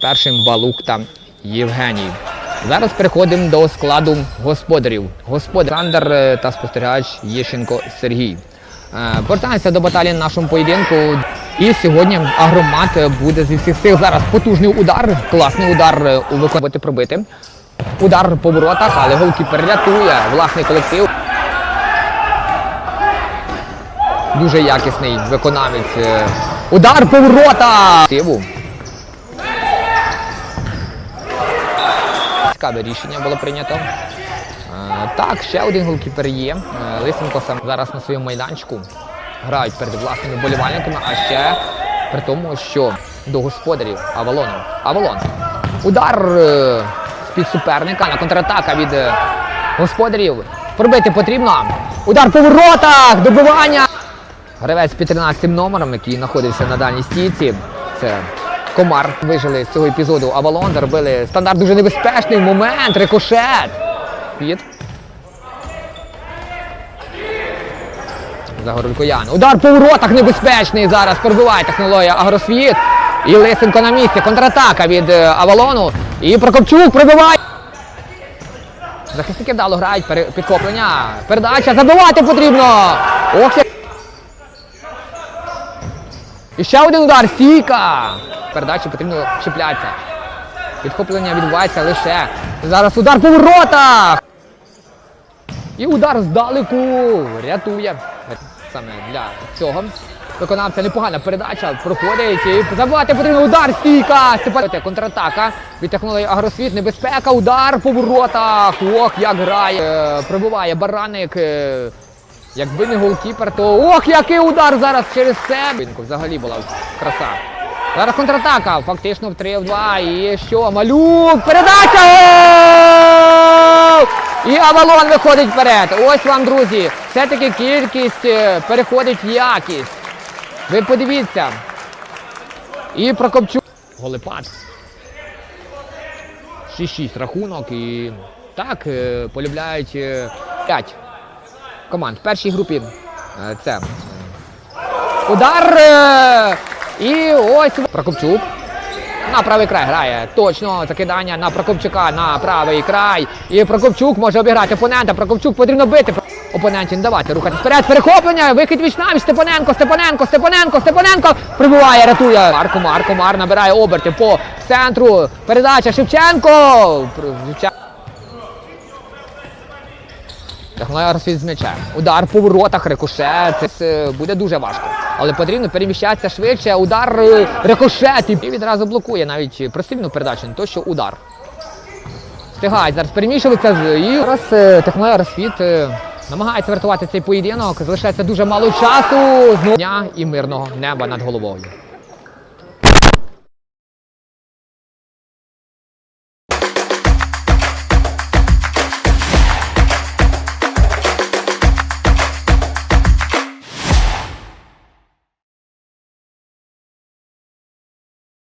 першим Балук та Євгеній. Зараз переходимо до складу господарів. Господар Олександр е, та спостерігач Єщенко Сергій. Е, Повертаємося до баталії на нашому поєдинку. І сьогодні агромат буде зі всіх сил. Зараз потужний удар, класний удар е, у виконувати пробити. Удар по воротах, але голкіпер рятує власний колектив. Дуже якісний виконавець. Удар по воротах! Цікаве рішення було прийнято. Е, Так, ще один голкіпер є. Е, Лисенко сам зараз на своєму майданчику грають перед власними болівальниками, а ще при тому, що до господарів Авалону. Авалон. Удар е, з-під суперника на контратака від господарів. Пробити потрібно. Удар по воротах! Добивання! Гравець під 13 номером, який знаходився на дальній стійці. Це Комар. Вижили з цього епізоду Авалон, заробили стандарт дуже небезпечний момент, рикошет. Під. Загорулькоян. Удар по воротах небезпечний зараз. Перебиває технологія Агросвіт. І Лисенко на місці. Контратака від е, Авалону. І Прокопчук пробиває. Захисники вдало грають підхоплення. Передача. Забивати потрібно. Ох, як і ще один удар, стійка! Передачі потрібно чіплятися. Підхоплення відбувається лише. Зараз удар по воротах! І удар здалеку рятує. Саме для цього. Виконавця непогана передача проходить і забивати потрібно удар, стійка! Степан контратака від технології Агросвіт, небезпека, удар по воротах. Ох, як грає. Е, Пробиває бараник. Е, Якби не голкіпер, то ох, який удар зараз через себе. Взагалі була краса. Зараз контратака, фактично в 3 в 2. І що? Малюк! Передача! І Авалон виходить вперед. Ось вам, друзі. Все-таки кількість е, переходить в якість. Ви подивіться. І Прокопчук. Голепад. 6-6 рахунок і так е, полюбляють 5 команд. В першій групі е, це удар. е, І ось Прокопчук. На правий край грає. Точно закидання на Прокопчука на правий край. І Прокопчук може обіграти опонента. Прокопчук потрібно бити. Опонентів не давати рухатись вперед. Перехоплення. Вихід віч навіч. Степаненко, Степаненко, Степаненко, Степаненко. Прибуває, рятує. Марко, Марко, Мар набирає обертів по центру. Передача Шевченко. Шевченко. Розсвіт з м'ячем. Удар по воротах, рикошет. Е, буде дуже важко. Але потрібно переміщатися швидше. Удар е, рикошет. І відразу блокує навіть прострільну передачу, не то що удар. Встигають зараз переміщуватися. з- І зараз е, технологія е, намагається врятувати цей поєдинок. Залишається дуже мало часу. Знову дня і мирного неба над головою.